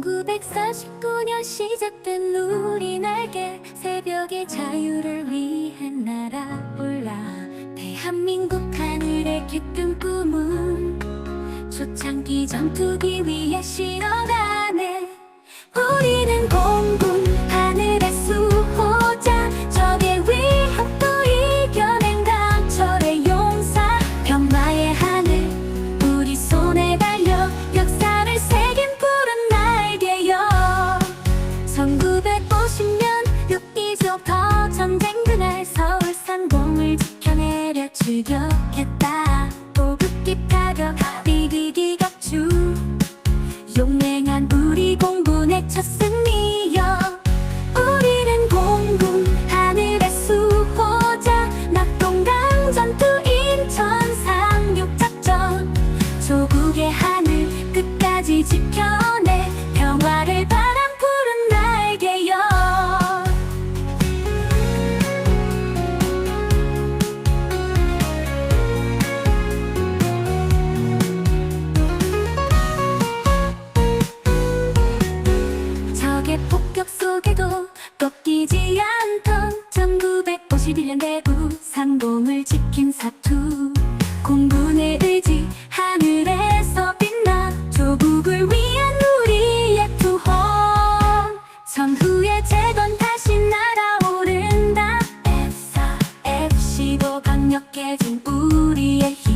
1949년 시작된 우리 날개 새벽의 자유를 위해 날아올라. 대한민국 하늘의 깃든 꿈은 초창기 전투기 위해 실어나 볼문에 쳤습니다. 것이 1년 대부 상봉을 지킨 사투. 공군의 의지 하늘에서 빛나 조국을 위한 우리의 투혼. 선후의 재건 다시 날아오른다. F사 F씨도 강력해진 우리의 힘.